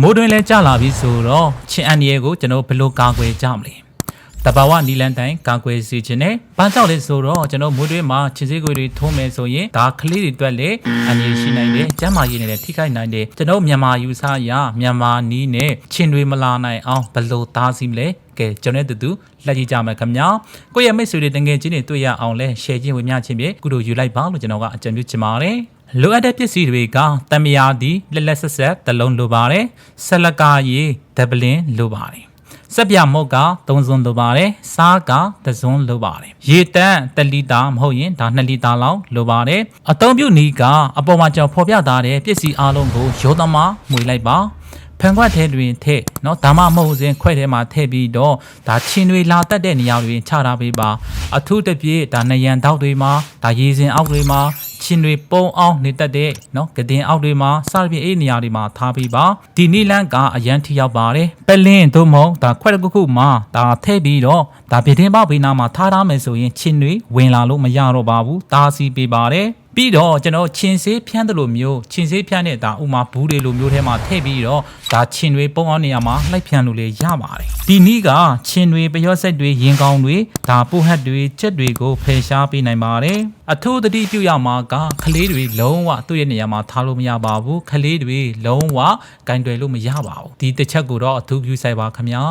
မိုးတွင်လဲကြာလာပြီဆိုတော့ချင်းအန်ဒီယေကိုကျွန်တော်ဘယ်လိုကာကွယ်ကြမလဲတဘာဝနီလန်တိုင်းကာကွယ်စီခြင်းနဲ့ဘာကြောင့်လဲဆိုတော့ကျွန်တော်မိုးတွင်မှာချင်းစေးခွေတွေထုံးမယ်ဆိုရင်ဒါကလေးတွေအတွက်လေအန်ဒီယေရှိနိုင်တယ်ကျန်းမာရေးနဲ့လည်းထိခိုက်နိုင်တယ်ကျွန်တော်မြန်မာယူဆရာမြန်မာနီးနဲ့ချင်းတွေမလာနိုင်အောင်ဘယ်လိုသားစီမလဲကဲကျွန်တော်တို့တူလက်ကြည့်ကြမယ်ခင်ဗျာကိုယ့်ရဲ့မိတ်ဆွေတွေတငယ်ချင်းတွေတွေ့ရအောင်လဲ share ချင်းဝင်မျှချင်းဖြင့်ကုတို့ယူလိုက်ပါလို့ကျွန်တော်ကအကြံပြုချင်ပါတယ် လိုအပ်တဲ့ပစ္စည်းတွေကတမယာသည်လက်လက်ဆက်ဆက်တစ်လုံးလိုပါတယ်ဆက်လက်ကားရီဒဗလင်းလိုပါတယ်စက်ပြမုတ်က3စွန်းလိုပါတယ်စားက1စွန်းလိုပါတယ်ရေတန့်1လီတာမဟုတ်ရင်ဒါ2လီတာလောက်လိုပါတယ်အသုံးပြုနည်းကအပေါ်မှာကျွန်တော်ဖော်ပြထားတဲ့ပစ္စည်းအလုံးကိုရောသမားမှွေလိုက်ပါ ဖန်ခွက်ထဲတွင်ထည့်เนาะဒါမှမဟုတ်ရင်ခွက်ထဲမှာထည့်ပြီးတော့ဒါချင်းတွေလာတက်တဲ့နေရာတွေချထားပေးပါအထူးတစ်ပြည့်ဒါနယံတောက်တွေမှာဒါရေစင်အောက်တွေမှာချင်းတွေပုံအောင်နေတက်တဲ့เนาะကတင်အောက်တွေမှာစသဖြင့်အဲ့နေရာတွေမှာထားပေးပါဒီနီလန်းကအရန်ထိရောက်ပါတယ်ပလင်းသို့မဟုတ်ဒါခွက်တစ်ခုခုမှာဒါထည့်ပြီးတော့ဒါပြတင်းပေါက်ဘေးနားမှာထားထားမယ်ဆိုရင်ချင်းတွေဝင်လာလို့မရတော့ပါဘူးတားဆီးပေးပါတယ် ပြီးတော့ကျွန်တော်ချင်းစေးဖြန်းတယ်လို့မျိုးချင်းစေးဖြန်းတဲ့ဒါဥမာဘူးတွေလိုမျိုးထဲမှာထည့်ပြီးတော့ဒါချင်းတွေပုံအောင်နေရာမှာလိုက်ဖြန်းလို့လေရပါတယ်ဒီနည်းကချင်းတွေပျော့ဆက်တွေရင်ကောင်းတွေဒါပိုဟတ်တွေချက်တွေကိုဖယ်ရှားပေးနိုင်ပါတယ်အထူးသတိပြုရမှာကကလေးတွေလုံးဝသူ့ရဲ့နေရာမှာထားလို့မရပါဘူးကလေးတွေလုံးဝကင်တွယ်လို့မရပါဘူးဒီတစ်ချက်ကိုတော့အထူးပြုဆိုင်ပါခင်ဗျာ